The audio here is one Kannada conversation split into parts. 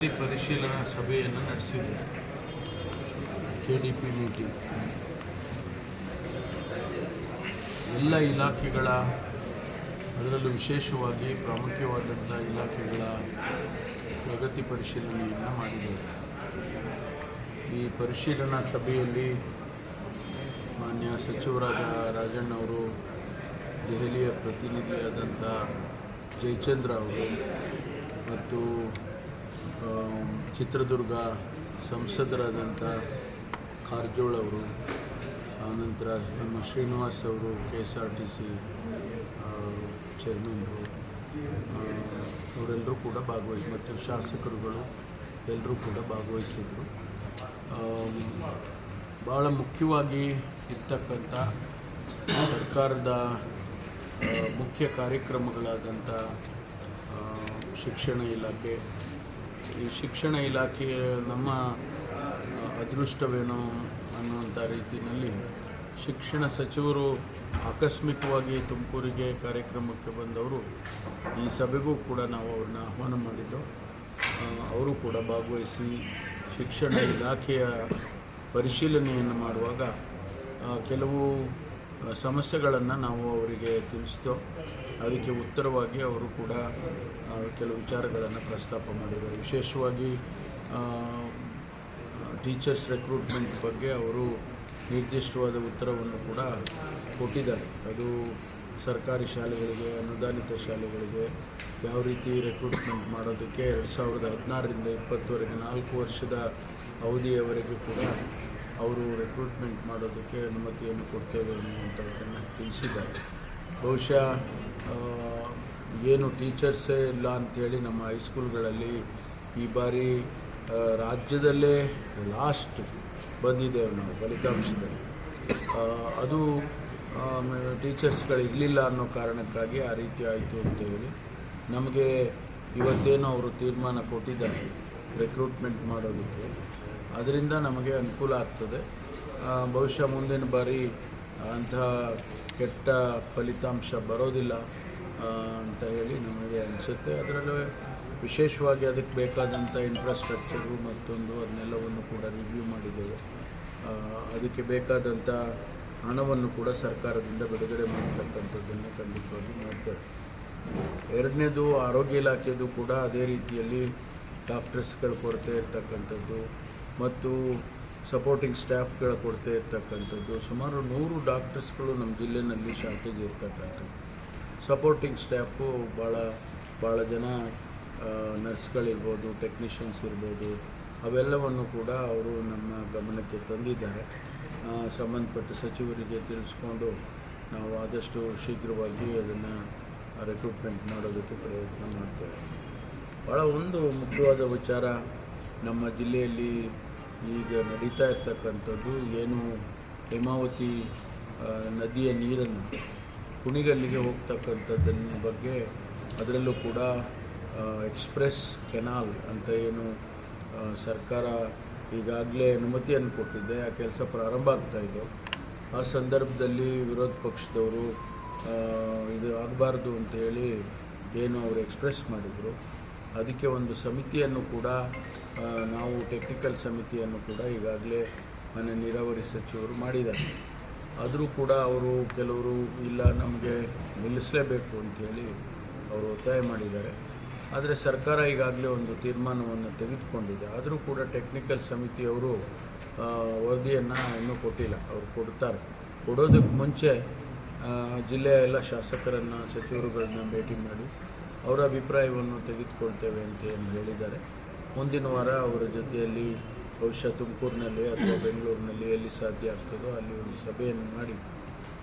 ಈ ಪರಿಶೀಲನಾ ಸಭೆಯನ್ನು ನಡೆಸಿದೆ ಕೆ ಡಿ ಪಿ ಮೀಟಿಂಗ್ ಎಲ್ಲ ಇಲಾಖೆಗಳ ಅದರಲ್ಲೂ ವಿಶೇಷವಾಗಿ ಪ್ರಾಮುಖ್ಯವಾದಂಥ ಇಲಾಖೆಗಳ ಪ್ರಗತಿ ಪರಿಶೀಲನೆಯನ್ನು ಮಾಡಿದೆ ಈ ಪರಿಶೀಲನಾ ಸಭೆಯಲ್ಲಿ ಮಾನ್ಯ ಸಚಿವರಾದ ರಾಜಣ್ಣ ಅವರು ದೆಹಲಿಯ ಪ್ರತಿನಿಧಿಯಾದಂಥ ಜಯಚಂದ್ರ ಅವರು ಮತ್ತು ಚಿತ್ರದುರ್ಗ ಸಂಸದರಾದಂಥ ಕಾರಜೋಳ ಅವರು, ಆನಂತರ ನಮ್ಮ ಶ್ರೀನಿವಾಸ್ ಅವರು, K S R T C ಚೇರ್ಮನ್ರು ಅವರೆಲ್ಲರೂ ಕೂಡ ಭಾಗವಹಿಸಿ ಮತ್ತು ಶಾಸಕರುಗಳು ಎಲ್ಲರೂ ಕೂಡ ಭಾಗವಹಿಸಿದರು. ಭಾಳ ಮುಖ್ಯವಾಗಿ ಇರ್ತಕ್ಕಂಥ ಸರ್ಕಾರದ ಮುಖ್ಯ ಕಾರ್ಯಕ್ರಮಗಳಾದಂಥ ಶಿಕ್ಷಣ ಇಲಾಖೆ ಈ ಶಿಕ್ಷಣ ಇಲಾಖೆ ನಮ್ಮ ಅದೃಷ್ಟವೇನು ಅನ್ನುವಂಥ ರೀತಿಯಲ್ಲಿ ಶಿಕ್ಷಣ ಸಚಿವರು ಆಕಸ್ಮಿಕವಾಗಿ ತುಮಕೂರಿಗೆ ಕಾರ್ಯಕ್ರಮಕ್ಕೆ ಬಂದವರು, ಈ ಸಭೆಗೂ ಕೂಡ ನಾವು ಅವ್ರನ್ನ ಆಹ್ವಾನ ಮಾಡಿದ್ದು. ಅವರು ಕೂಡ ಭಾಗವಹಿಸಿ ಶಿಕ್ಷಣ ಇಲಾಖೆಯ ಪರಿಶೀಲನೆಯನ್ನು ಮಾಡುವಾಗ ಕೆಲವು ಸಮಸ್ಯೆಗಳನ್ನು ನಾವು ಅವರಿಗೆ ತಿಳಿಸಿದೋ ಅದಕ್ಕೆ ಉತ್ತರವಾಗಿ ಅವರು ಕೂಡ ಕೆಲವು ವಿಚಾರಗಳನ್ನು ಪ್ರಸ್ತಾಪ ಮಾಡಿದರು ವಿಶೇಷವಾಗಿ ಟೀಚರ್ಸ್ ರೆಕ್ರೂಟ್ಮೆಂಟ್ ಬಗ್ಗೆ ಅವರು ನಿರ್ದಿಷ್ಟವಾದ ಉತ್ತರವನ್ನು ಕೂಡ ಕೊಟ್ಟಿದ್ದಾರೆ. ಅದು ಸರ್ಕಾರಿ ಶಾಲೆಗಳಿಗೆ, ಅನುದಾನಿತ ಶಾಲೆಗಳಿಗೆ ಯಾವ ರೀತಿ ರೆಕ್ರೂಟ್ಮೆಂಟ್ ಮಾಡೋದಕ್ಕೆ ಎರಡು ಸಾವಿರದ ಹದಿನಾರರಿಂದ ಇಪ್ಪತ್ತುವರೆಗೆ ನಾಲ್ಕು ವರ್ಷದ ಅವಧಿಯವರೆಗೆ ಕೂಡ ಅವರು ರೆಕ್ರೂಟ್ಮೆಂಟ್ ಮಾಡೋದಕ್ಕೆ ಅನುಮತಿಯನ್ನು ಕೊಡ್ತೇವೆ ಅನ್ನುವಂಥದ್ದನ್ನು ತಿಳಿಸಿದ್ದಾರೆ. ಬಹುಶಃ ಏನು ಟೀಚರ್ಸೇ ಇಲ್ಲ ಅಂಥೇಳಿ ನಮ್ಮ ಹೈಸ್ಕೂಲ್ಗಳಲ್ಲಿ ಈ ಬಾರಿ ರಾಜ್ಯದಲ್ಲೇ ಲಾಸ್ಟ್ ಬಂದಿದ್ದೇವೆ ನಾವು ಫಲಿತಾಂಶದಲ್ಲಿ. ಅದು ಟೀಚರ್ಸ್ಗಳು ಇರಲಿಲ್ಲ ಅನ್ನೋ ಕಾರಣಕ್ಕಾಗಿ ಆ ರೀತಿ ಆಯಿತು ಅಂತ ಹೇಳಿ ನಮಗೆ ಇವತ್ತೇನು ಅವರು ತೀರ್ಮಾನ ಕೊಟ್ಟಿದ್ದಾರೆ ರೆಕ್ರೂಟ್ಮೆಂಟ್ ಮಾಡೋದಕ್ಕೆ. ಅದರಿಂದ ನಮಗೆ ಅನುಕೂಲ ಆಗ್ತದೆ. ಬಹುಶಃ ಮುಂದಿನ ಬಾರಿ ಅಂತಹ ಕೆಟ್ಟ ಫಲಿತಾಂಶ ಬರೋದಿಲ್ಲ ಅಂತ ಹೇಳಿ ನಮಗೆ ಅನಿಸುತ್ತೆ. ಅದರಲ್ಲೂ ವಿಶೇಷವಾಗಿ ಅದಕ್ಕೆ ಬೇಕಾದಂಥ ಇನ್ಫ್ರಾಸ್ಟ್ರಕ್ಚರು ಮತ್ತೊಂದು ಅದನ್ನೆಲ್ಲವನ್ನು ಕೂಡ ರಿವ್ಯೂ ಮಾಡಿದ್ದೇವೆ. ಅದಕ್ಕೆ ಬೇಕಾದಂಥ ಹಣವನ್ನು ಕೂಡ ಸರ್ಕಾರದಿಂದ ಬಿಡುಗಡೆ ಮಾಡತಕ್ಕಂಥದ್ದನ್ನು ಖಂಡಿತವಾಗಿ ಮಾಡ್ತೇವೆ. ಎರಡನೇದು ಆರೋಗ್ಯ ಇಲಾಖೆದು ಕೂಡ ಅದೇ ರೀತಿಯಲ್ಲಿ ಡಾಕ್ಟರ್ಸ್ಗಳ ಕೊರತೆ ಇರ್ತಕ್ಕಂಥದ್ದು ಮತ್ತು ಸಪೋರ್ಟಿಂಗ್ ಸ್ಟಾಫ್ಗಳ ಕೊರತೆ ಇರ್ತಕ್ಕಂಥದ್ದು. ಸುಮಾರು ನೂರು ಡಾಕ್ಟರ್ಸ್ಗಳು ನಮ್ಮ ಜಿಲ್ಲೆಯಲ್ಲಿ ಶಾರ್ಟೇಜ್ ಇರ್ತಕ್ಕಂಥದ್ದು. ಸಪೋರ್ಟಿಂಗ್ ಸ್ಟಾಫು ಭಾಳ ಭಾಳ ಜನ ನರ್ಸ್ಗಳಿರ್ಬೋದು ಟೆಕ್ನಿಷಿಯನ್ಸ್ ಇರ್ಬೋದು. ಅವೆಲ್ಲವನ್ನು ಕೂಡ ಅವರು ನಮ್ಮ ಗಮನಕ್ಕೆ ತಂದಿದ್ದಾರೆ. ಸಂಬಂಧಪಟ್ಟ ಸಚಿವರಿಗೆ ತಿಳಿಸ್ಕೊಂಡು ನಾವು ಆದಷ್ಟು ಶೀಘ್ರವಾಗಿ ಅದನ್ನು ರೆಕ್ರೂಟ್ಮೆಂಟ್ ಮಾಡೋದಕ್ಕೆ ಪ್ರಯತ್ನ ಮಾಡ್ತೇವೆ. ಭಾಳ ಒಂದು ಮುಖ್ಯವಾದ ವಿಚಾರ ನಮ್ಮ ಜಿಲ್ಲೆಯಲ್ಲಿ ಈಗ ನಡೀತಾ ಇರ್ತಕ್ಕಂಥದ್ದು ಏನು ಹೇಮಾವತಿ ನದಿಯ ನೀರನ್ನು ಕುಣಿಗಲ್ಲಿಗೆ ಹೋಗ್ತಕ್ಕಂಥದ್ದನ್ನ ಬಗ್ಗೆ ಅದರಲ್ಲೂ ಕೂಡ ಎಕ್ಸ್ಪ್ರೆಸ್ ಕೆನಾಲ್ ಅಂತ ಏನು ಸರ್ಕಾರ ಈಗಾಗಲೇ ಅನುಮತಿಯನ್ನು ಕೊಟ್ಟಿದೆ, ಆ ಕೆಲಸ ಪ್ರಾರಂಭ ಆಗ್ತಾ ಇದೆ. ಆ ಸಂದರ್ಭದಲ್ಲಿ ವಿರೋಧ ಪಕ್ಷದವರು ಇದು ಆಗಬಾರ್ದು ಅಂತ ಹೇಳಿ ಏನು ಅವರು ಎಕ್ಸ್ಪ್ರೆಸ್ ಮಾಡಿದರು. ಅದಕ್ಕೆ ಒಂದು ಸಮಿತಿಯನ್ನು ಕೂಡ ನಾವು ಟೆಕ್ನಿಕಲ್ ಸಮಿತಿಯನ್ನು ಕೂಡ ಈಗಾಗಲೇ ಮನೆ ನೀರಾವರಿ ಸಚಿವರು ಮಾಡಿದ್ದಾರೆ. ಆದರೂ ಕೂಡ ಅವರು ಕೆಲವರು ಇಲ್ಲ, ನಮಗೆ ನಿಲ್ಲಿಸಲೇಬೇಕು ಅಂಥೇಳಿ ಅವರು ಒತ್ತಾಯ ಮಾಡಿದ್ದಾರೆ. ಆದರೆ ಸರ್ಕಾರ ಈಗಾಗಲೇ ಒಂದು ತೀರ್ಮಾನವನ್ನು ತೆಗೆದುಕೊಂಡಿದೆ. ಆದರೂ ಕೂಡ ಟೆಕ್ನಿಕಲ್ ಸಮಿತಿಯವರು ವರದಿಯನ್ನು ಇನ್ನೂ ಕೊಟ್ಟಿಲ್ಲ. ಅವರು ಕೊಡ್ತಾರೆ. ಕೊಡೋದಕ್ಕೆ ಮುಂಚೆ ಜಿಲ್ಲೆಯ ಎಲ್ಲ ಶಾಸಕರನ್ನು, ಸಚಿವರುಗಳನ್ನ ಭೇಟಿ ಮಾಡಿ ಅವರ ಅಭಿಪ್ರಾಯವನ್ನು ತೆಗೆದುಕೊಳ್ತೇವೆ ಅಂತ ಏನು ಹೇಳಿದ್ದಾರೆ. ಮುಂದಿನ ವಾರ ಅವರ ಜೊತೆಯಲ್ಲಿ ಬಹುಶಃ ತುಮಕೂರಿನಲ್ಲಿ ಅಥವಾ ಬೆಂಗಳೂರಿನಲ್ಲಿ ಎಲ್ಲಿ ಸಾಧ್ಯ ಆಗ್ತದೋ ಅಲ್ಲಿ ಒಂದು ಸಭೆಯನ್ನು ಮಾಡಿ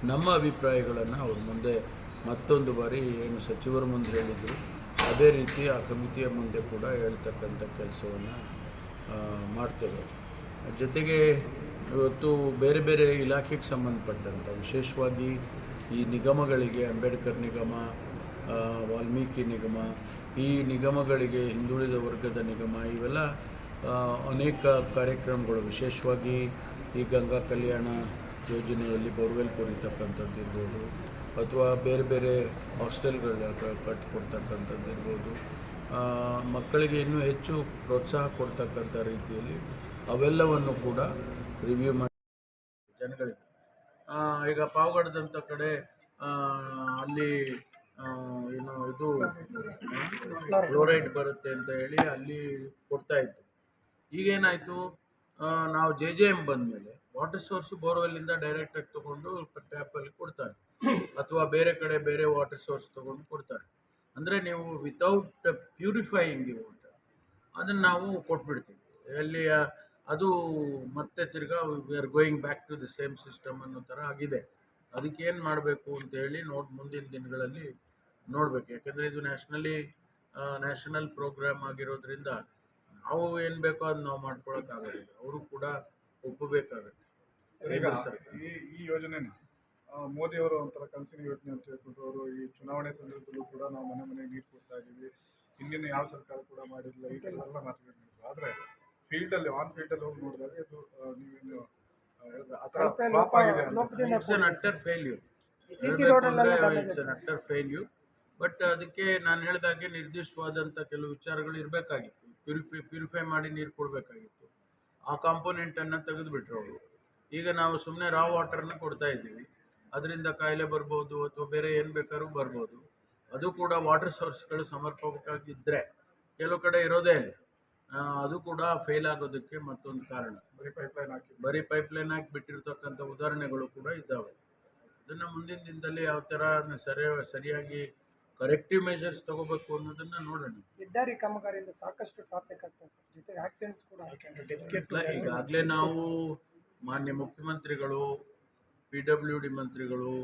ನಮ್ಮ ಅಭಿಪ್ರಾಯಗಳನ್ನು ಅವ್ರ ಮುಂದೆ ಮತ್ತೊಂದು ಬಾರಿ ಏನು ಸಚಿವರ ಮುಂದೆ ಹೇಳಿದರು. ಅದೇ ರೀತಿ ಆ ಕಮಿಟಿಯ ಮುಂದೆ ಕೂಡ ಹೇಳ್ತಕ್ಕಂಥ ಕೆಲಸವನ್ನು ಮಾಡ್ತೇವೆ. ಜೊತೆಗೆ ಇವತ್ತು ಬೇರೆ ಬೇರೆ ಇಲಾಖೆಗೆ ಸಂಬಂಧಪಟ್ಟಂಥ, ವಿಶೇಷವಾಗಿ ಈ ನಿಗಮಗಳಿಗೆ, ಅಂಬೇಡ್ಕರ್ ನಿಗಮ ವಾಲ್ಮೀಕಿ ನಿಗಮ, ಈ ನಿಗಮಗಳಿಗೆ ಹಿಂದುಳಿದ ವರ್ಗದ ನಿಗಮ, ಇವೆಲ್ಲ ಅನೇಕ ಕಾರ್ಯಕ್ರಮಗಳು. ವಿಶೇಷವಾಗಿ ಈ ಗಂಗಾ ಕಲ್ಯಾಣ ಯೋಜನೆಯಲ್ಲಿ ಬೋರ್ವೆಲ್ ಕೊರಿತಕ್ಕಂಥದ್ದು ಇರ್ಬೋದು, ಅಥವಾ ಬೇರೆ ಬೇರೆ ಹಾಸ್ಟೆಲ್ಗಳ ಕಟ್ಟಿಕೊಡ್ತಕ್ಕಂಥದ್ದು ಇರ್ಬೋದು. ಮಕ್ಕಳಿಗೆ ಇನ್ನೂ ಹೆಚ್ಚು ಪ್ರೋತ್ಸಾಹ ಕೊಡ್ತಕ್ಕಂಥ ರೀತಿಯಲ್ಲಿ ಅವೆಲ್ಲವನ್ನು ಕೂಡ ರಿವ್ಯೂ ಮಾಡಿ ಜನಗಳಿಗೆ. ಈಗ ಪಾವಗಡದಂಥ ಕಡೆ ಅಲ್ಲಿ ಏನು ಇದು ಫ್ಲೋರೈಡ್ ಬರುತ್ತೆ ಅಂತ ಹೇಳಿ ಅಲ್ಲಿ ಕೊಡ್ತಾ ಇತ್ತು ಈಗೇನಾಯಿತು ನಾವು ಜೆ ಜೆ ಎಂ ಬಂದಮೇಲೆ ವಾಟರ್ ಸೋರ್ಸ್ ಬೋರ್ವೆಲ್ಲಿಂದ ಡೈರೆಕ್ಟಾಗಿ ತೊಗೊಂಡು ಟ್ಯಾಪಲ್ಲಿ ಕೊಡ್ತಾರೆ. ಅಥವಾ ಬೇರೆ ಕಡೆ ಬೇರೆ ವಾಟರ್ ಸೋರ್ಸ್ ತೊಗೊಂಡು ಕೊಡ್ತಾರೆ. ಅಂದರೆ ನೀವು ವಿತೌಟ್ ಪ್ಯೂರಿಫೈಯಿಂಗ್ ವಾಟರ್ ಅದನ್ನು ನಾವು ಕೊಟ್ಬಿಡ್ತೀವಿ. ಅಲ್ಲಿ ಅದು ಮತ್ತೆ ತಿರ್ಗಾ we are going back to the same system ಅನ್ನೋ ಥರ ಆಗಿದೆ. ಅದಕ್ಕೆ ಏನು ಮಾಡಬೇಕು ಅಂತ ಹೇಳಿ ನೋಡಿ ಮುಂದಿನ ದಿನಗಳಲ್ಲಿ ನೋಡಬೇಕು. ಯಾಕೆಂದರೆ ಇದು ನ್ಯಾಷನಲಿ ನ್ಯಾಷನಲ್ ಪ್ರೋಗ್ರಾಮ್ ಆಗಿರೋದ್ರಿಂದ ನಾವು ಏನು ಬೇಕೋ ಅದು ನಾವು ಮಾಡ್ಕೊಳಕ್ಕಾಗೋದಿಲ್ಲ ಅವರು ಕೂಡ ಒಪ್ಪಬೇಕಾಗತ್ತೆ. ಈ ಈ ಯೋಜನೆನ ಅವರು ಮೋದಿಯವರು ಒಂಥರ ಕನಸಿನ ಯೋಜನೆ ಅಂತ ಹೇಳ್ಬಿಟ್ಟು ಅವರು ಈ ಚುನಾವಣೆ ಸಂದರ್ಭದಲ್ಲೂ ಕೂಡ ನಾವು ಮನೆ ಮನೆಗೆ ನೀರು ಕೊಡ್ತಾ ಇದ್ದೀವಿ ಹಿಂದಿನ ಯಾವ ಸರ್ಕಾರ ಕೂಡ ಮಾಡಿರಲಿಲ್ಲ ಈ ಥರ ಎಲ್ಲ ಮಾತುಗಳು ಆದರೆ ಫೀಲ್ಡಲ್ಲಿ ಆನ್ ಫೀಲ್ಡಲ್ಲಿ ಹೋಗಿ ನೋಡಿದಾಗ ಇದು ನೀವೇನು ಫೇಲ್ಯೂರ್ ಬಟ್ ಅದಕ್ಕೆ ನಾನು ಹೇಳಿದಾಗೆ ನಿರ್ದಿಷ್ಟವಾದಂಥ ಕೆಲವು ವಿಚಾರಗಳು ಇರಬೇಕಾಗಿತ್ತು. ಪ್ಯೂರಿಫೈ ಪ್ಯೂರಿಫೈ ಮಾಡಿ ನೀರು ಕೊಡಬೇಕಾಗಿತ್ತು. ಆ ಕಾಂಪೋನೆಂಟನ್ನು ತೆಗೆದುಬಿಟ್ರು ಅವರು. ಈಗ ನಾವು ಸುಮ್ಮನೆ ರಾ ವಾಟರ್ನ ಕೊಡ್ತಾ ಇದ್ದೀವಿ. ಅದರಿಂದ ಕಾಯಿಲೆ ಬರ್ಬೋದು ಅಥವಾ ಬೇರೆ ಏನು ಬೇಕಾದ್ರೂ ಬರ್ಬೋದು. ಅದು ಕೂಡ ವಾಟರ್ ಸೋರ್ಸ್ಗಳು ಸಮರ್ಪಕವಾಗಿದ್ದರೆ ಕೆಲವು ಕಡೆ ಇರೋದೇ ಇಲ್ಲ. ಅದು ಕೂಡ ಫೇಲ್ ಆಗೋದಕ್ಕೆ ಮತ್ತೊಂದು ಕಾರಣ. ಬರೀ ಪೈಪ್ಲೈನ್ ಹಾಕಿ ಬರೀ ಪೈಪ್ಲೈನ್ ಹಾಕಿ ಬಿಟ್ಟಿರ್ತಕ್ಕಂಥ ಉದಾಹರಣೆಗಳು ಕೂಡ ಇದ್ದಾವೆ. ಅದನ್ನು ಮುಂದಿನ ದಿನದಲ್ಲಿ ಯಾವ ಥರ ಸರಿ ಸರಿಯಾಗಿ ಕರೆಕ್ಟಿವ್ ಮೆಜರ್ಸ್ ತಗೋಬೇಕು ಅನ್ನೋದನ್ನು ನೋಡೋಣ. ಹೆದ್ದಾರಿ ಕಾಮಗಾರಿಯಿಂದ ಸಾಕಷ್ಟು ಟ್ರಾಫಿಕ್ ಆಗ್ತದೆ ಸರ್ ಜೊತೆಗೆ ಆಕ್ಸಿಡೆಂಟ್ಸ್ ಕೂಡ ಇಲ್ಲ, ಈಗಾಗಲೇ ನಾವು ಮಾನ್ಯ ಮುಖ್ಯಮಂತ್ರಿಗಳು ಪಿ ಡಬ್ಲ್ಯೂ ಡಿ ಮಂತ್ರಿಗಳು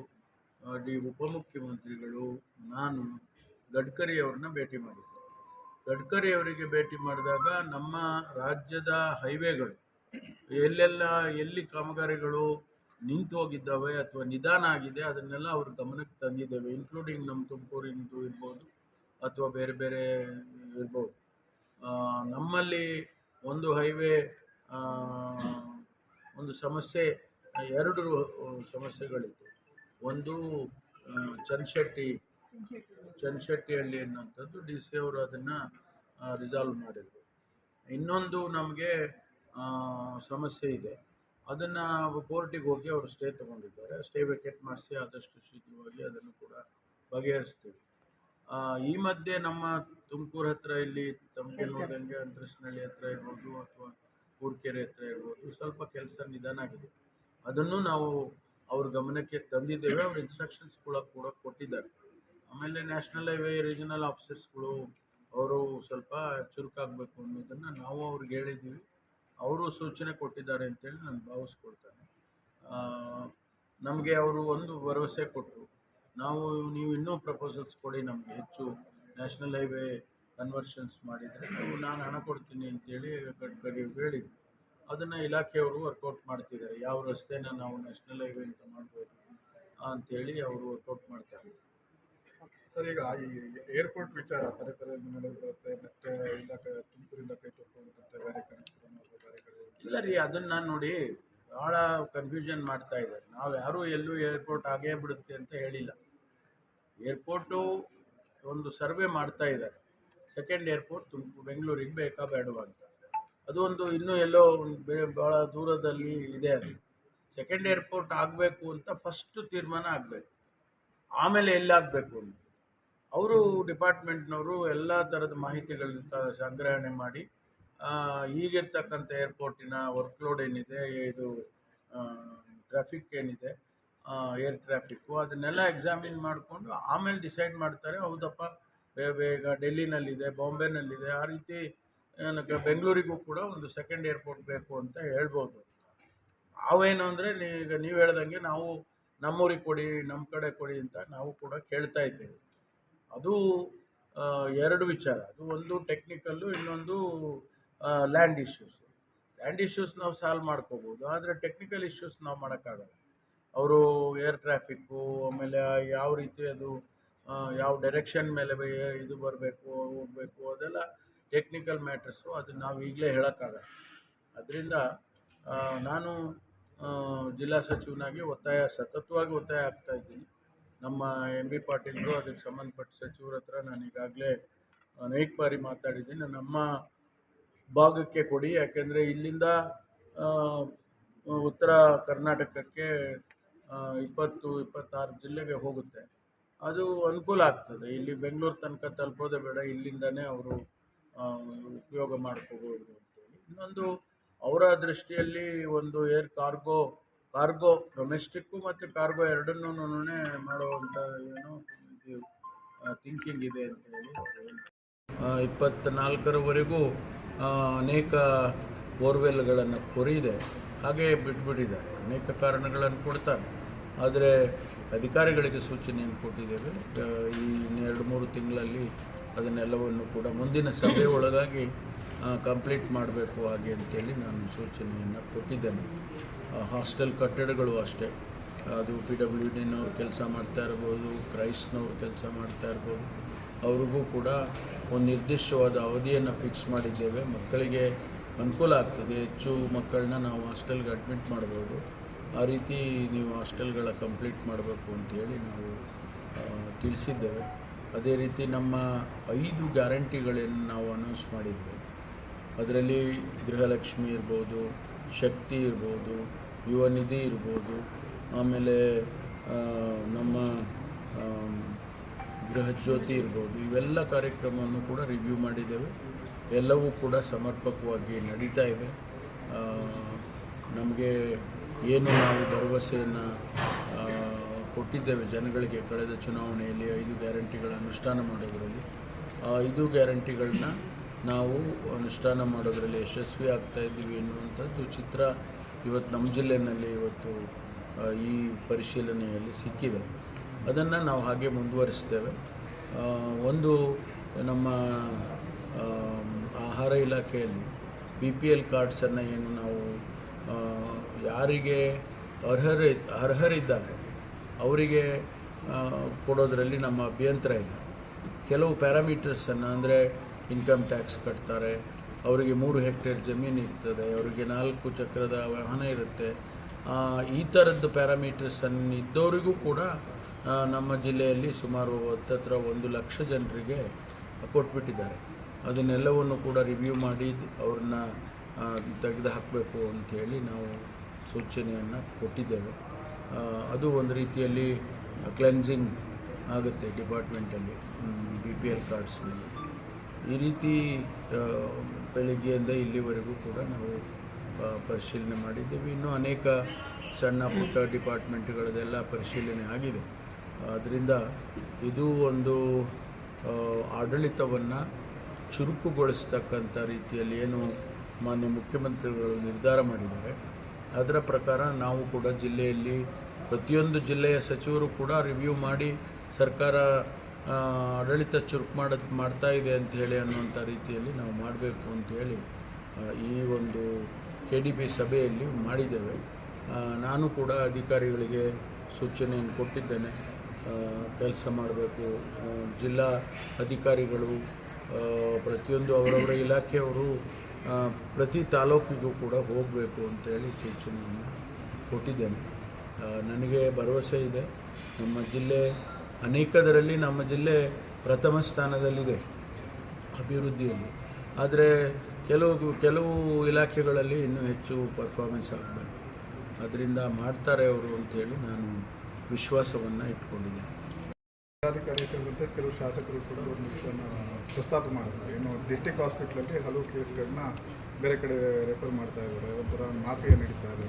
ಆ, ಡಿ ಉಪಮುಖ್ಯಮಂತ್ರಿಗಳು ನಾನು ಗಡ್ಕರಿ ಅವ್ರನ್ನ ಭೇಟಿ ಮಾಡಿದ್ದೆ. ಗಡ್ಕರಿ ಅವರಿಗೆ ಭೇಟಿ ಮಾಡಿದಾಗ ನಮ್ಮ ರಾಜ್ಯದ ಹೈವೇಗಳು ಎಲ್ಲೆಲ್ಲ ಎಲ್ಲಿ ಕಾಮಗಾರಿಗಳು ನಿಂತು ಹೋಗಿದ್ದಾವೆ ಅಥವಾ ನಿಧಾನ ಆಗಿದೆ ಅದನ್ನೆಲ್ಲ ಅವರು ಗಮನಕ್ಕೆ ತಂದಿದ್ದೇವೆ ಇನ್ಕ್ಲೂಡಿಂಗ್ ನಮ್ಮ ತುಮಕೂರಿಂದು ಇರ್ಬೋದು ಅಥವಾ ಬೇರೆ ಬೇರೆ ಇರ್ಬೋದು. ನಮ್ಮಲ್ಲಿ ಒಂದು ಹೈವೇ ಒಂದು ಸಮಸ್ಯೆ ಎರಡು ಸಮಸ್ಯೆಗಳಿತ್ತು. ಒಂದು ಆ, ಚನ್ನಶೆಟ್ಟಿ ಅನ್ನುವಂಥದ್ದು ಡಿ ಸಿ ಅವರು ಅದನ್ನು ರಿಸಾಲ್ವ್ ಮಾಡಿದರು. ಇನ್ನೊಂದು ನಮಗೆ ಸಮಸ್ಯೆ ಇದೆ. ಅದನ್ನು ಕೋರ್ಟಿಗೆ ಹೋಗಿ ಅವರು ಸ್ಟೇ ತಗೊಂಡಿದ್ದಾರೆ. ಸ್ಟೇ ವೆಕೆಟ್ ಮಾಡಿಸಿ ಆದಷ್ಟು ಶೀಘ್ರವಾಗಿ ಅದನ್ನು ಕೂಡ ಬಗೆಹರಿಸ್ತೀವಿ. ಈ ಮಧ್ಯೆ ನಮ್ಮ ತುಮಕೂರು ಹತ್ರ ಇಲ್ಲಿ ತಮಗೆ ನೋಡಿದಂಗೆ ಅಂತರಸ್ನಳ್ಳಿ ಹತ್ರ ಇರ್ಬೋದು ಅಥವಾ ಕೂರ್ಕೆರೆ ಹತ್ರ ಇರ್ಬೋದು ಸ್ವಲ್ಪ ಕೆಲಸ ನಿಧಾನ ಆಗಿದೆ. ಅದನ್ನು ನಾವು ಅವ್ರ ಗಮನಕ್ಕೆ ತಂದಿದ್ದೇವೆ. ಅವ್ರ ಇನ್ಸ್ಟ್ರಕ್ಷನ್ಸ್ ಕೂಡ ಕೂಡ ಕೊಟ್ಟಿದ್ದಾರೆ. ಆಮೇಲೆ ನ್ಯಾಷನಲ್ ಹೈವೇ ರೀಜನಲ್ ಆಫೀಸರ್ಸ್ಗಳು ಅವರು ಸ್ವಲ್ಪ ಚುರುಕಾಗಬೇಕು ಅನ್ನೋದನ್ನು ನಾವು ಅವ್ರಿಗೆ ಹೇಳಿದ್ದೀವಿ. ಅವರು ಸೂಚನೆ ಕೊಟ್ಟಿದ್ದಾರೆ ಅಂತೇಳಿ ನಾನು ಭಾವಿಸ್ಕೊಳ್ತೇನೆ. ನಮಗೆ ಅವರು ಒಂದು ಭರವಸೆ ಕೊಟ್ಟರು. ನಾವು, ನೀವು ಇನ್ನೂ ಪ್ರಪೋಸಲ್ಸ್ ಕೊಡಿ ನಮಗೆ ಹೆಚ್ಚು ನ್ಯಾಷನಲ್ ಹೈವೇ ಕನ್ವರ್ಷನ್ಸ್ ಮಾಡಿದರೆ ನೀವು ನಾನು ಹಣ ಕೊಡ್ತೀನಿ ಅಂತೇಳಿ ಗಡ್ಕರಿ ಹೇಳಿದ್ವಿ ಅದನ್ನು ಇಲಾಖೆಯವರು ವರ್ಕೌಟ್ ಮಾಡ್ತಿದ್ದಾರೆ. ಯಾವ ರಸ್ತೆನ ನಾವು ನ್ಯಾಷನಲ್ ಹೈವೇ ಅಂತ ಮಾಡ್ಬೋದು ಅಂತೇಳಿ ಅವರು ವರ್ಕೌಟ್ ಮಾಡ್ತಾರೆ. ಸರ್, ಈಗ ಏರ್ಪೋರ್ಟ್ ವಿಚಾರ, ಪದೇ ಪದೇ ಬರುತ್ತೆ ಮತ್ತೆ ಇಲ್ಲ ತುಮಕೂರಿಂದ ಕೈ ಬೇರೆ ಇಲ್ಲ ರೀ, ಅದನ್ನು ನೋಡಿ ಭಾಳ ಕನ್ಫ್ಯೂಷನ್ ಮಾಡ್ತಾ ಇದ್ದಾರೆ. ನಾವು ಯಾರು ಎಲ್ಲೂ ಏರ್ಪೋರ್ಟ್ ಆಗೇ ಬಿಡುತ್ತೆ ಅಂತ ಹೇಳಿಲ್ಲ. ಏರ್ಪೋರ್ಟು ಒಂದು ಸರ್ವೆ ಮಾಡ್ತಾ ಇದ್ದಾರೆ. ಸೆಕೆಂಡ್ ಏರ್ಪೋರ್ಟ್ ತುಮಕೂರು ಬೆಂಗಳೂರಿಗೆ ಬೇಕಾ ಬೇಡವಾ ಅಂತ. ಅದು ಒಂದು ಇನ್ನೂ ಎಲ್ಲೋ ಬೇರೆ ಭಾಳ ದೂರದಲ್ಲಿ ಇದೆ ಅದು. ಸೆಕೆಂಡ್ ಏರ್ಪೋರ್ಟ್ ಆಗಬೇಕು ಅಂತ ಫಸ್ಟು ತೀರ್ಮಾನ ಆಗಬೇಕು. ಆಮೇಲೆ ಎಲ್ಲಾಗಬೇಕು ಅಂತ. ಅವರು ಡಿಪಾರ್ಟ್ಮೆಂಟ್ನವರು ಎಲ್ಲ ಥರದ ಮಾಹಿತಿಗಳನ್ನ ಸಂಗ್ರಹಣೆ ಮಾಡಿ ಈಗಿರ್ತಕ್ಕಂಥ ಏರ್ಪೋರ್ಟಿನ ವರ್ಕ್ಲೋಡ್ ಏನಿದೆ, ಇದು ಟ್ರಾಫಿಕ್ ಏನಿದೆ ಏರ್ ಟ್ರಾಫಿಕ್ಕು, ಅದನ್ನೆಲ್ಲ ಎಕ್ಸಾಮಿನ್ ಮಾಡಿಕೊಂಡು ಆಮೇಲೆ ಡಿಸೈಡ್ ಮಾಡ್ತಾರೆ, ಹೌದಪ್ಪ ಬೇಗ ಡೆಲ್ಲಿನಲ್ಲಿದೆ, ಬಾಂಬೆನಲ್ಲಿದೆ, ಆ ರೀತಿ ಏನಕ್ಕೆ ಬೆಂಗಳೂರಿಗೂ ಕೂಡ ಒಂದು ಸೆಕೆಂಡ್ ಏರ್ಪೋರ್ಟ್ ಬೇಕು ಅಂತ ಹೇಳ್ಬೋದು. ನಾವೇನು ಅಂದರೆ ಈಗ ನೀವು ಹೇಳ್ದಂಗೆ ನಾವು ನಮ್ಮೂರಿಗೆ ಕೊಡಿ ನಮ್ಮ ಕಡೆ ಕೊಡಿ ಅಂತ ನಾವು ಕೂಡ ಕೇಳ್ತಾ ಇದ್ದೇವೆ. ಅದು ಎರಡು ವಿಚಾರ. ಅದು ಒಂದು ಟೆಕ್ನಿಕಲ್ಲು ಇನ್ನೊಂದು ಲ್ಯಾಂಡ್ ಇಶ್ಯೂಸ್ ಲ್ಯಾಂಡ್ ಇಶ್ಯೂಸ್ ನಾವು ಸಾಲ್ವ್ ಮಾಡ್ಕೋಬೋದು. ಆದರೆ ಟೆಕ್ನಿಕಲ್ ಇಶ್ಯೂಸ್ ನಾವು ಮಾಡೋಕ್ಕಾಗಲ್ಲ. ಅವರು ಏರ್ ಟ್ರಾಫಿಕ್ಕು ಆಮೇಲೆ ಯಾವ ರೀತಿ ಅದು ಯಾವ ಡೈರೆಕ್ಷನ್ ಮೇಲೆ ಇದು ಬರಬೇಕು, ಹೋಗಬೇಕು, ಅದೆಲ್ಲ ಟೆಕ್ನಿಕಲ್ ಮ್ಯಾಟ್ರಸ್ಸು ಅದನ್ನು ನಾವು ಈಗಲೇ ಹೇಳೋಕ್ಕಾಗಲ್ಲ. ಅದರಿಂದ ನಾನು ಜಿಲ್ಲಾ ಸಚಿವನಾಗಿ ಒತ್ತಾಯ, ಸತತವಾಗಿ ಒತ್ತಾಯ ಆಗ್ತಾ ಇದ್ದೀನಿ. ನಮ್ಮ ಎಂ ಬಿ ಪಾಟೀಲ್ರು ಅದಕ್ಕೆ ಸಂಬಂಧಪಟ್ಟ ಸಚಿವರ ಹತ್ರ ನಾನು ಈಗಾಗಲೇ ಅನೇಕ ಬಾರಿ ಮಾತಾಡಿದ್ದೀನಿ. ನಮ್ಮ ಭಾಗಕ್ಕೆ ಕೊಡಿ, ಯಾಕೆಂದರೆ ಇಲ್ಲಿಂದ ಉತ್ತರ ಕರ್ನಾಟಕಕ್ಕೆ ಇಪ್ಪತ್ತು, ಇಪ್ಪತ್ತಾರು ಜಿಲ್ಲೆಗೆ ಹೋಗುತ್ತೆ. ಅದು ಅನುಕೂಲ ಆಗ್ತದೆ. ಇಲ್ಲಿ ಬೆಂಗಳೂರು ತನಕ ತಲುಪೋದೇ ಬೇಡ, ಇಲ್ಲಿಂದನೇ ಅವರು ಉಪಯೋಗ ಮಾಡ್ಕೋಬೋದು ಅಂತೇಳಿ. ಇನ್ನೊಂದು, ಅವರ ದೃಷ್ಟಿಯಲ್ಲಿ ಒಂದು ಏರ್ ಕಾರ್ಗೋ ಕಾರ್ಗೋ ಡೊಮೆಸ್ಟಿಕ್ಕು ಮತ್ತು ಕಾರ್ಗೋ ಎರಡನ್ನೂ ಮಾಡುವಂಥ ಏನು ಥಿಂಕಿಂಗ್ ಇದೆ ಅಂತ ಹೇಳಿ ಇಪ್ಪತ್ತ್ನಾಲ್ಕರವರೆಗೂ ಅನೇಕ ಬೋರ್ವೆಲ್ಗಳನ್ನು ಕೊರಿದೆ. ಹಾಗೆ ಬಿಟ್ಬಿಟ್ಟಿದ್ದಾರೆ. ಅನೇಕ ಕಾರಣಗಳನ್ನು ಕೊಡ್ತಾರೆ. ಆದರೆ ಅಧಿಕಾರಿಗಳಿಗೆ ಸೂಚನೆಯನ್ನು ಕೊಟ್ಟಿದ್ದೇವೆ. ಈ ಎರಡು ಮೂರು ತಿಂಗಳಲ್ಲಿ ಅದನ್ನೆಲ್ಲವನ್ನು ಕೂಡ ಮುಂದಿನ ಸಭೆ ಒಳಗಾಗಿ ಕಂಪ್ಲೀಟ್ ಮಾಡಬೇಕು ಹಾಗೆ ಅಂತೇಳಿ ನಾನು ಸೂಚನೆಯನ್ನು ಕೊಟ್ಟಿದ್ದೇನೆ. ಹಾಸ್ಟೆಲ್ ಕಟ್ಟಡಗಳು ಅಷ್ಟೇ. ಅದು ಪಿ ಡಬ್ಲ್ಯೂ ಡಿನವ್ರು ಕೆಲಸ ಮಾಡ್ತಾ ಇರ್ಬೋದು, ಕ್ರೈಸ್ಟ್ನವ್ರು ಕೆಲಸ ಮಾಡ್ತಾ ಇರ್ಬೋದು. ಅವ್ರಿಗೂ ಕೂಡ ಒಂದು ನಿರ್ದಿಷ್ಟವಾದ ಅವಧಿಯನ್ನು ಫಿಕ್ಸ್ ಮಾಡಿದ್ದೇವೆ. ಮಕ್ಕಳಿಗೆ ಅನುಕೂಲ ಆಗ್ತದೆ. ಹೆಚ್ಚು ಮಕ್ಕಳನ್ನ ನಾವು ಹಾಸ್ಟೆಲ್ಗೆ ಅಡ್ಮಿಟ್ ಮಾಡ್ಬೋದು. ಆ ರೀತಿ ನೀವು ಹಾಸ್ಟೆಲ್ಗಳ ಕಂಪ್ಲೀಟ್ ಮಾಡಬೇಕು ಅಂತೇಳಿ ನಾವು ತಿಳಿಸಿದ್ದೇವೆ. ಅದೇ ರೀತಿ ನಮ್ಮ ಐದು ಗ್ಯಾರಂಟಿಗಳನ್ನು ನಾವು ಅನೌನ್ಸ್ ಮಾಡಿದ್ದೇವೆ ಅದರಲ್ಲಿ ಗೃಹಲಕ್ಷ್ಮಿ ಇರ್ಬೋದು, ಶಕ್ತಿ ಇರ್ಬೋದು ಯುವ ನಿಧಿ ಇರ್ಬೋದು. ಆಮೇಲೆ ನಮ್ಮ ಗೃಹಜ್ಯೋತಿ ಇರ್ಬೋದು. ಇವೆಲ್ಲ ಕಾರ್ಯಕ್ರಮವನ್ನು ಕೂಡ ರಿವ್ಯೂ ಮಾಡಿದ್ದೇವೆ. ಎಲ್ಲವೂ ಕೂಡ ಸಮರ್ಪಕವಾಗಿ ನಡೀತಾ ಇದೆ. ನಮಗೆ ಏನು ನಾವು ಭರವಸೆಯನ್ನು ಕೊಟ್ಟಿದ್ದೇವೆ ಜನಗಳಿಗೆ ಕಳೆದ ಚುನಾವಣೆಯಲ್ಲಿ ಐದು ಗ್ಯಾರಂಟಿಗಳ ಅನುಷ್ಠಾನ ಮಾಡೋದರಲ್ಲಿ. ಆ ಐದು ಗ್ಯಾರಂಟಿಗಳನ್ನ ನಾವು ಅನುಷ್ಠಾನ ಮಾಡೋದರಲ್ಲಿ ಯಶಸ್ವಿ ಆಗ್ತಾ ಇದ್ದೀವಿ ಎನ್ನುವಂಥದ್ದು ಚಿತ್ರ ಇವತ್ತು ನಮ್ಮ ಜಿಲ್ಲೆಯಲ್ಲಿ ಇವತ್ತು ಈ ಪರಿಶೀಲನೆಯಲ್ಲಿ ಸಿಕ್ಕಿದೆ. ಅದನ್ನು ನಾವು ಹಾಗೆ ಮುಂದುವರಿಸ್ತೇವೆ. ಒಂದು ನಮ್ಮ ಆಹಾರ ಇಲಾಖೆಯಲ್ಲಿ ಬಿ ಪಿ ಎಲ್ ಕಾರ್ಡ್ಸನ್ನು ಏನು ನಾವು ಯಾರಿಗೆ ಅರ್ಹರ, ಅರ್ಹರಿದ್ದಾರೆ, ಅವರಿಗೆ ಕೊಡೋದರಲ್ಲಿ ನಮ್ಮ ಅಭ್ಯಂತರ ಇಲ್ಲ. ಕೆಲವು ಪ್ಯಾರಾಮೀಟರ್ಸನ್ನು ಅಂದರೆ ಇನ್ಕಮ್ ಟ್ಯಾಕ್ಸ್ ಕಟ್ತಾರೆ ಅವರಿಗೆ ಮೂರು ಹೆಕ್ಟೇರ್ ಜಮೀನು ಇರ್ತದೆ, ಅವರಿಗೆ ನಾಲ್ಕು ಚಕ್ರದ ವಾಹನ ಇರುತ್ತೆ. ಈ ಥರದ್ದು ಪ್ಯಾರಾಮೀಟರ್ಸನ್ನು ಇದ್ದವರಿಗೂ ಕೂಡ ನಮ್ಮ ಜಿಲ್ಲೆಯಲ್ಲಿ ಸುಮಾರು ಹತ್ತತ್ರ ಒಂದು ಲಕ್ಷ ಜನರಿಗೆ ಕೊಟ್ಬಿಟ್ಟಿದ್ದಾರೆ. ಅದನ್ನೆಲ್ಲವನ್ನು ಕೂಡ ರಿವ್ಯೂ ಮಾಡಿ ಅವ್ರನ್ನ ತೆಗೆದು ಹಾಕಬೇಕು ಅಂಥೇಳಿ ನಾವು ಸೂಚನೆಯನ್ನು ಕೊಟ್ಟಿದ್ದೇವೆ. ಅದು ಒಂದು ರೀತಿಯಲ್ಲಿ ಕ್ಲೆನ್ಸಿಂಗ್ ಆಗುತ್ತೆ ಡಿಪಾರ್ಟ್ಮೆಂಟಲ್ಲಿ ಬಿ ಪಿ ಎಲ್ ಕಾರ್ಡ್ಸ್ನಲ್ಲಿ ಈ ರೀತಿ ಬೆಳಿಗ್ಗೆಯಿಂದ ಇಲ್ಲಿವರೆಗೂ ಕೂಡ ನಾವು ಪರಿಶೀಲನೆ ಮಾಡಿದ್ದೇವೆ. ಇನ್ನೂ ಅನೇಕ ಸಣ್ಣ ಪುಟ್ಟ ಡಿಪಾರ್ಟ್ಮೆಂಟ್ಗಳದೆಲ್ಲ ಪರಿಶೀಲನೆ ಆಗಿದೆ. ಆದ್ದರಿಂದ ಇದು ಒಂದು ಆಡಳಿತವನ್ನು ಚುರುಕುಗೊಳಿಸ್ತಕ್ಕಂಥ ರೀತಿಯಲ್ಲಿ ಏನು ಮಾನ್ಯ ಮುಖ್ಯಮಂತ್ರಿಗಳು ನಿರ್ಧಾರ ಮಾಡಿದ್ದಾರೆ. ಅದರ ಪ್ರಕಾರ ನಾವು ಕೂಡ ಜಿಲ್ಲೆಯಲ್ಲಿ ಪ್ರತಿಯೊಂದು ಜಿಲ್ಲೆಯ ಸಚಿವರು ಕೂಡ ರಿವ್ಯೂ ಮಾಡಿ ಸರ್ಕಾರ ಆಡಳಿತ ಚುರುಕು ಮಾಡೋದು ಮಾಡ್ತಾ ಇದೆ ಅಂತ ಹೇಳಿ ಅನ್ನುವಂಥ ರೀತಿಯಲ್ಲಿ ನಾವು ಮಾಡಬೇಕು ಅಂತೇಳಿ ಆ, ಈ ಒಂದು ಕೆ ಡಿ ಪಿ ಸಭೆಯಲ್ಲಿ ಮಾಡಿದ್ದೇವೆ. ನಾನು ಕೂಡ ಅಧಿಕಾರಿಗಳಿಗೆ ಸೂಚನೆಯನ್ನು ಕೊಟ್ಟಿದ್ದೇನೆ. ಕೆಲಸ ಮಾಡಬೇಕು. ಜಿಲ್ಲಾ ಅಧಿಕಾರಿಗಳು ಪ್ರತಿಯೊಂದು ಅವರವರ ಇಲಾಖೆಯವರು ಪ್ರತಿ ತಾಲೂಕಿಗೂ ಕೂಡ ಹೋಗಬೇಕು ಅಂತೇಳಿ ಸೂಚನೆಯನ್ನು ಕೊಟ್ಟಿದ್ದೇನೆ. ನನಗೆ ಭರವಸೆ ಇದೆ. ನಮ್ಮ ಜಿಲ್ಲೆ ಅನೇಕದರಲ್ಲಿ ನಮ್ಮ ಜಿಲ್ಲೆ ಪ್ರಥಮ ಸ್ಥಾನದಲ್ಲಿದೆ ಅಭಿವೃದ್ಧಿಯಲ್ಲಿ. ಆದರೆ ಕೆಲವು ಕೆಲವು ಇಲಾಖೆಗಳಲ್ಲಿ ಇನ್ನೂ ಹೆಚ್ಚು ಪರ್ಫಾರ್ಮೆನ್ಸ್ ಆಗಬೇಕು. ಅದರಿಂದ ಮಾಡ್ತಾರೆ ಅವರು ಅಂತೇಳಿ ನಾನು ವಿಶ್ವಾಸವನ್ನು ಜಿಲ್ಲಾಧಿಕಾರಿ ಸೇರಿದಂತೆ ಕೆಲವು ಶಾಸಕರು ಕೂಡ ಒಂದು ಪ್ರಸ್ತಾಪ ಮಾಡಿದ್ದಾರೆ ಏನು ಡಿಸ್ಟಿಕ್ ಹಾಸ್ಪಿಟ್ಲಲ್ಲಿ ಹಲವು ಕೇಸ್ಗಳನ್ನ ಬೇರೆ ಕಡೆ ರೆಫರ್ ಮಾಡ್ತಾ ಇದ್ದಾರೆ. ಒಂಥರ ಮಾಫಿಯಾ ನಡೀತಾ ಇದೆ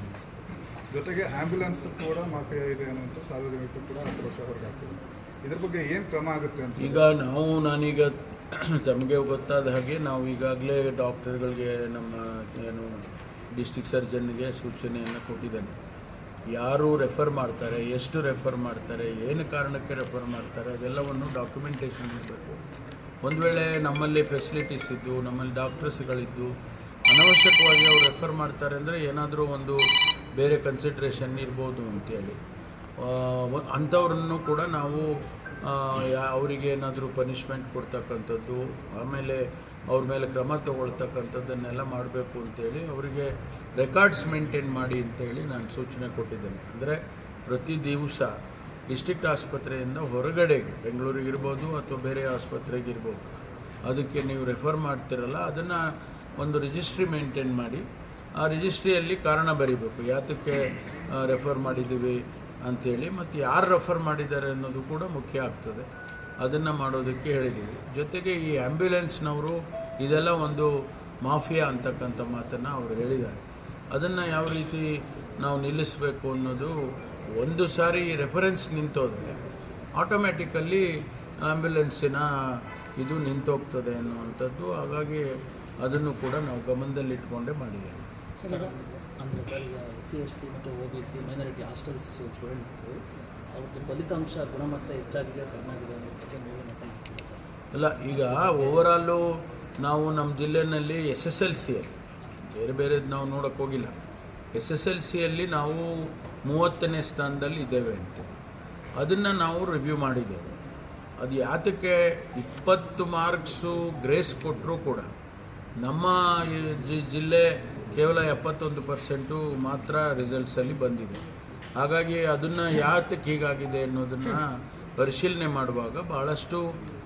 ಜೊತೆಗೆ ಆ್ಯಂಬುಲೆನ್ಸ್ ಕೂಡ ಮಾಫಿಯಾ ಇದೆ ಅನ್ನೋಂಥ ಸಾರ್ವಜನಿಕರು ಕೂಡ ಆಕ್ರೋಶ ಹೊರಗಾಗ್ತದೆ ಇದ್ರ ಬಗ್ಗೆ ಏನು ಕ್ರಮ ಆಗುತ್ತೆ ಅಂತ ಈಗ ನಾವು, ನಾನೀಗ ತಮಗೆ ಗೊತ್ತಾದ ಹಾಗೆ ನಾವು ಈಗಾಗಲೇ ಡಾಕ್ಟರ್ಗಳಿಗೆ ನಮ್ಮ ಏನು ಡಿಸ್ಟಿಕ್ ಸರ್ಜನ್ಗೆ ಸೂಚನೆಯನ್ನು ಕೊಟ್ಟಿದ್ದೇನೆ. ಯಾರು ರೆಫರ್ ಮಾಡ್ತಾರೆ, ಎಷ್ಟು ರೆಫರ್ ಮಾಡ್ತಾರೆ, ಏನು ಕಾರಣಕ್ಕೆ ರೆಫರ್ ಮಾಡ್ತಾರೆ, ಅದೆಲ್ಲವನ್ನು ಡಾಕ್ಯುಮೆಂಟೇಷನ್ ಮಾಡಬೇಕು ಒಂದು ವೇಳೆ ನಮ್ಮಲ್ಲಿ ಫೆಸಿಲಿಟೀಸ್ ಇದ್ದು, ನಮ್ಮಲ್ಲಿ ಡಾಕ್ಟರ್ಸ್ಗಳಿದ್ದು, ಅನವಶ್ಯಕವಾಗಿ ಅವ್ರು ರೆಫರ್ ಮಾಡ್ತಾರೆ ಅಂದರೆ ಏನಾದರೂ ಒಂದು ಬೇರೆ ಕನ್ಸಿಡ್ರೇಷನ್ ಇರ್ಬೋದು ಅಂತೇಳಿ. ಅಂಥವ್ರನ್ನು ಕೂಡ ನಾವು ಅವರಿಗೆ ಏನಾದರೂ ಪನಿಷ್ಮೆಂಟ್ ಕೊಡ್ತಕ್ಕಂಥದ್ದು, ಆಮೇಲೆ ಅವ್ರ ಮೇಲೆ ಕ್ರಮ ತಗೊಳ್ತಕ್ಕಂಥದ್ದನ್ನೆಲ್ಲ ಮಾಡಬೇಕು ಅಂತೇಳಿ ಅವರಿಗೆ ರೆಕಾರ್ಡ್ಸ್ ಮೇಂಟೈನ್ ಮಾಡಿ ಅಂತೇಳಿ ನಾನು ಸೂಚನೆ ಕೊಟ್ಟಿದ್ದೇನೆ. ಅಂದರೆ ಪ್ರತಿ ದಿವಸ ಡಿಸ್ಟ್ರಿಕ್ಟ್ ಆಸ್ಪತ್ರೆಯಿಂದ ಹೊರಗಡೆಗೆ ಬೆಂಗಳೂರಿಗಿರ್ಬೋದು ಅಥವಾ ಬೇರೆ ಆಸ್ಪತ್ರೆಗಿರ್ಬೋದು ಅದಕ್ಕೆ ನೀವು ರೆಫರ್ ಮಾಡ್ತಿರಲ್ಲ, ಅದನ್ನು ಒಂದು ರಿಜಿಸ್ಟ್ರಿ ಮೇಂಟೈನ್ ಮಾಡಿ, ಆ ರಿಜಿಸ್ಟ್ರಿಯಲ್ಲಿ ಕಾರಣ ಬರೀಬೇಕು. ಯಾತಕ್ಕೆ ರೆಫರ್ ಮಾಡಿದ್ದೀವಿ? ಅಂಥೇಳಿ ಮತ್ತು ಯಾರು ರೆಫರ್ ಮಾಡಿದ್ದಾರೆ ಅನ್ನೋದು ಕೂಡ ಮುಖ್ಯ ಆಗ್ತದೆ. ಅದನ್ನು ಮಾಡೋದಕ್ಕೆ ಹೇಳಿದ್ದೀವಿ ಜೊತೆಗೆ ಈ ಆ್ಯಂಬ್ಯುಲೆನ್ಸ್ನವರು ಇದೆಲ್ಲ ಒಂದು ಮಾಫಿಯಾ ಅಂತಕ್ಕಂಥ ಮಾತನ್ನು ಅವರು ಹೇಳಿದ್ದಾರೆ. ಅದನ್ನು ಯಾವ ರೀತಿ ನಾವು ನಿಲ್ಲಿಸಬೇಕು ಅನ್ನೋದು ಒಂದು ಸಾರಿ ರೆಫರೆನ್ಸ್ ನಿಂತೋದ್ರೆ ಆಟೋಮ್ಯಾಟಿಕಲ್ಲಿ ಆ್ಯಂಬ್ಯುಲೆನ್ಸಿನ ಇದು ನಿಂತೋಗ್ತದೆ ಅನ್ನುವಂಥದ್ದು. ಹಾಗಾಗಿ ಅದನ್ನು ಕೂಡ ನಾವು ಗಮನದಲ್ಲಿಟ್ಕೊಂಡೇ ಮಾಡಿದ್ದೇವೆ. ಅಂದರೆ ಎಸ್ ಸಿ ಎಸ್ ಟಿ ಮತ್ತು O B C minority hostels ಸ್ಟೂಡೆಂಟ್ಸ್ದು ಅವ್ರದ್ದು ಫಲಿತಾಂಶ, ಗುಣಮಟ್ಟ ಹೆಚ್ಚಾಗಿದೆ ಕಡಿಮೆ ಆಗಿದೆ ಅನ್ನೋ ಬಗ್ಗೆ ಮೌಲ್ಯಮಾಪನ ಮಾಡ್ತಿಲ್ಲ ಅಲ್ಲ ಈಗ ಓವರಾಲು ನಾವು ನಮ್ಮ ಜಿಲ್ಲೆಯಲ್ಲಿ ಎಸ್ ಎಸ್ ಎಲ್ ಸಿಯಲ್ಲಿ ಬೇರೆ ಬೇರೆದು ನಾವು ನೋಡೋಕ್ಕೆ ಹೋಗಿಲ್ಲ. ಎಸ್ ಎಸ್ ಎಲ್ ಸಿಯಲ್ಲಿ ನಾವು ಮೂವತ್ತನೇ ಸ್ಥಾನದಲ್ಲಿ ಇದ್ದೇವೆ ಅಂತ. ಅದನ್ನು ನಾವು ರಿವ್ಯೂ ಮಾಡಿದ್ದೇವೆ. ಅದು ಯಾತಕ್ಕೆ ಇಪ್ಪತ್ತು ಮಾರ್ಕ್ಸು ಗ್ರೇಸ್ ಕೊಟ್ಟರೂ ಕೂಡ ನಮ್ಮ ಜಿಲ್ಲೆ ಕೇವಲ ಎಪ್ಪತ್ತೊಂದು ಪರ್ಸೆಂಟು ಮಾತ್ರ ರಿಸಲ್ಟ್ಸಲ್ಲಿ ಬಂದಿದೆ. ಹಾಗಾಗಿ ಅದನ್ನು ಯಾತಕ್ಕೆ ಹೀಗಾಗಿದೆ ಅನ್ನೋದನ್ನು ಪರಿಶೀಲನೆ ಮಾಡುವಾಗ ಭಾಳಷ್ಟು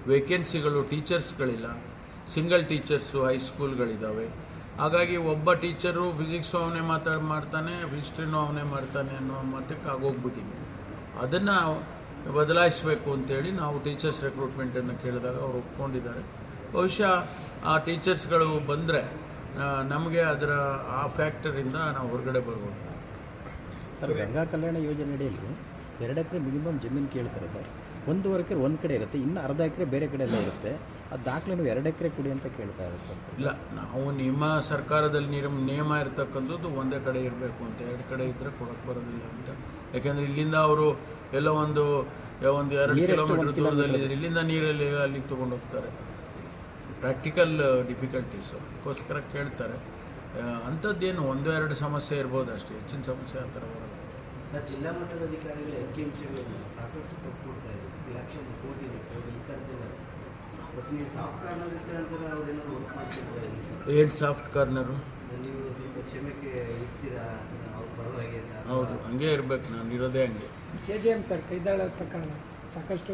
ವೇಕೆನ್ಸಿಗಳು ಟೀಚರ್ಸ್ಗಳಿಲ್ಲ ಸಿಂಗಲ್ ಟೀಚರ್ಸು ಹೈಸ್ಕೂಲ್ಗಳಿದ್ದಾವೆ ಹಾಗಾಗಿ ಒಬ್ಬ ಟೀಚರು ಫಿಸಿಕ್ಸು ಅವನೇ ಮಾತಾಡಿ ಮಾಡ್ತಾನೆ ಹಿಸ್ಟ್ರಿನೂ ಅವನೇ ಮಾಡ್ತಾನೆ ಅನ್ನೋ ಮಟ್ಟಕ್ಕೆ ಆಗೋಗ್ಬಿಟ್ಟಿದೆ. ಅದನ್ನು ಬದಲಾಯಿಸಬೇಕು ಅಂತೇಳಿ ನಾವು ಟೀಚರ್ಸ್ ರೆಕ್ರೂಟ್ಮೆಂಟನ್ನು ಕೇಳಿದಾಗ ಅವರು ಒಪ್ಕೊಂಡಿದ್ದಾರೆ. ಬಹುಶಃ ಆ ಟೀಚರ್ಸ್ಗಳು ಬಂದರೆ ನಮಗೆ ಅದರ ಆ ಫ್ಯಾಕ್ಟರಿಂದ ನಾವು ಹೊರಗಡೆ ಬರ್ಬೋದು. ಸರ್ ಗಂಗಾ ಕಲ್ಯಾಣ ಯೋಜನೆ ಅಡಿಯಲ್ಲಿ ಎರಡು ಎಕರೆ ಮಿನಿಮಮ್ ಜಮೀನು ಕೇಳ್ತಾರೆ ಸರ್. ಒಂದೂವರೆ ಎಕರೆ ಒಂದು ಕಡೆ ಇರುತ್ತೆ ಇನ್ನು ಅರ್ಧ ಎಕರೆ ಬೇರೆ ಕಡೆ ಎಲ್ಲ ಇರುತ್ತೆ. ಆ ದಾಖಲೆ ನೀವು ಎರಡು ಎಕರೆ ಕೊಡಿ ಅಂತ ಕೇಳ್ತಾ ಇರುತ್ತೆ ಇಲ್ಲ ನಾವು ನಿಮ್ಮ ಸರ್ಕಾರದಲ್ಲಿ ನಿಯಮ ನಿಯಮ ಇರತಕ್ಕಂಥದ್ದು ಒಂದೇ ಕಡೆ ಇರಬೇಕು ಅಂತ ಎರಡು ಕಡೆ ಇದ್ದರೆ ಕೊಡಕ್ಕೆ ಬರೋದಿಲ್ಲ ಅಂತ. ಯಾಕೆಂದರೆ ಇಲ್ಲಿಂದ ಅವರು ಎಲ್ಲ ಒಂದು ಒಂದು ಎರಡು ಕಿಲೋಮೀಟರ್ ದೂರದಲ್ಲಿ ಇದ್ದಾರೆ ಇಲ್ಲಿಂದ ನೀರಲ್ಲಿ ಅಲ್ಲಿಗೆ ತೊಗೊಂಡು ಹೋಗ್ತಾರೆ. ಪ್ರಾಕ್ಟಿಕಲ್ ಡಿಫಿಕಲ್ಟೀಸು ಅದಕ್ಕೋಸ್ಕರ ಕೇಳ್ತಾರೆ. ಅಂಥದ್ದೇನು ಒಂದು ಎರಡು ಸಮಸ್ಯೆ ಇರ್ಬೋದು ಅಷ್ಟೇ. ಹೆಚ್ಚಿನ ಸಮಸ್ಯೆ ಆ ಥರ ಬರೋದು ಸರ್ ಜಿಲ್ಲಾ ಮಟ್ಟದ ಅಧಿಕಾರಿಗಳು ಎಂ ಕೆ ಎಂ ಸಾಕಷ್ಟು ತಪ್ಪು ಕೊಡ್ತಾ ಇದ್ದಾರೆ. ಕೋಟಿ ನೀವು ಸಾಫ್ಟ್ ಕಾರ್ನರ್ ಇರ್ತಾರೆ ಅಂತಾರೆ ಅವ್ರೇನಾದ್ರು ವರ್ಕ್ ಮಾಡ್ತಿದ್ದಾರೆ ಸರ್ ಏನು ಸಾಫ್ಟ್ ಕಾರ್ನರು ನೀವು ಸ್ವಲ್ಪ ಇರ್ತೀರಾ? ಅವ್ರು ಪರವಾಗಿ ಹೌದು ಹಂಗೆ ಇರ್ಬೇಕು ನಾನು ಇರೋದೇ ಹಂಗೆ. J J M sir Kaidala ಪ್ರಕರಣ. ಸಾಕಷ್ಟು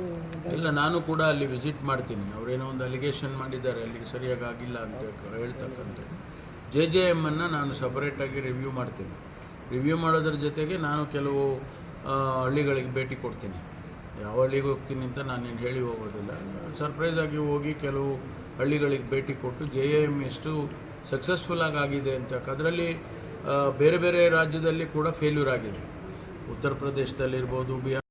ಇಲ್ಲ, ನಾನು ಕೂಡ ಅಲ್ಲಿ ವಿಸಿಟ್ ಮಾಡ್ತೀನಿ. ಅವರೇನೋ ಒಂದು ಅಲಿಗೇಷನ್ ಮಾಡಿದ್ದಾರೆ, ಅಲ್ಲಿಗೆ ಸರಿಯಾಗಿ ಆಗಿಲ್ಲ ಅಂತ ಹೇಳ್ತಕ್ಕಂಥದ್ದು. ಜೆ ಜೆ ಎಮ್ಮನ್ನು ನಾನು ಸಪರೇಟಾಗಿ ರಿವ್ಯೂ ಮಾಡ್ತೀನಿ. ರಿವ್ಯೂ ಮಾಡೋದ್ರ ಜೊತೆಗೆ ನಾನು ಕೆಲವು ಹಳ್ಳಿಗಳಿಗೆ ಭೇಟಿ ಕೊಡ್ತೀನಿ. ಯಾವ ಹಳ್ಳಿಗೆ ಹೋಗ್ತೀನಿ ಅಂತ ನಾನು ನಾನೇನು ಹೇಳಿ ಹೋಗೋದಿಲ್ಲ. ಸರ್ಪ್ರೈಸ್ ಆಗಿ ಹೋಗಿ ಕೆಲವು ಹಳ್ಳಿಗಳಿಗೆ ಭೇಟಿ ಕೊಟ್ಟು ಜೆ ಎ ಎಂ ಎಷ್ಟು ಸಕ್ಸಸ್ಫುಲ್ಲಾಗಿ ಆಗಿದೆ ಅಂತ ಅದರಲ್ಲಿ ಬೇರೆ ಬೇರೆ ರಾಜ್ಯದಲ್ಲಿ ಕೂಡ ಫೇಲ್ಯೂರ್ ಆಗಿದೆ. ಉತ್ತರ ಪ್ರದೇಶದಲ್ಲಿರ್ಬೋದು, ಬಿಹಾರ್